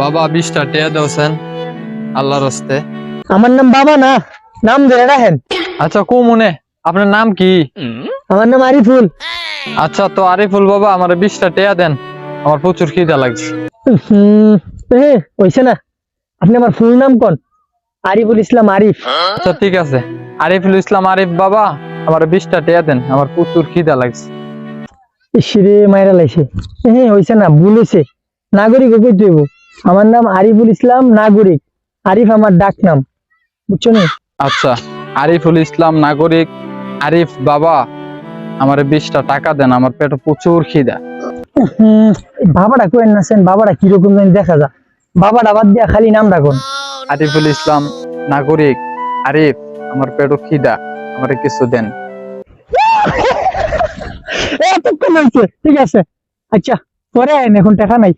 বাবা বিশটা টিয়া দেওছেন। আল্লাহর হস্তে আমার নাম বাবা না নাম ধরে রাখেন। আচ্ছা কু মনে আপনার নাম কি? আমার নাম আরিফুল। আচ্ছা তো আরিফুল বাবা আমার বিশটা টিয়া দেন। আমার প্রচুর খিদা লাগছে। হইছে না। আপনি আমার ফুল নাম কোন? আরিফুল ইসলাম আরিফ। আচ্ছা ঠিক আছে। আরিফুল ইসলাম আরিফ বাবা আমার বিশটা টেয়া দেন। আমার প্রচুর খিদা লাগছে। ইসরে মাইরা লাইছে। এ হইছে না ভুল হইছে। নাগরিক কই দেব আমার নাম আরিফুল ইসলাম নাগরিক। আরিফ আমার ডাক নাম বুঝছ নি? আচ্ছা আরিফুল ইসলাম নাগরিক। আরিফ বাবা আমার বিশটা টাকা দেন আমার পেটে প্রচুর খিদা। বাবাটা কই নাছেন বাবাটা কীরকম জানি দেখা যা বাবাটা বাদ দিয়া খালি নাম রাখুন আরিফুল ইসলাম নাগরিক। আরিফ আমার পেটে খিদা আমার কিছু দেন। এতক্ষণ হয়েছে ঠিক আছে। আচ্ছা পরে আইন এখন টাকা নাই।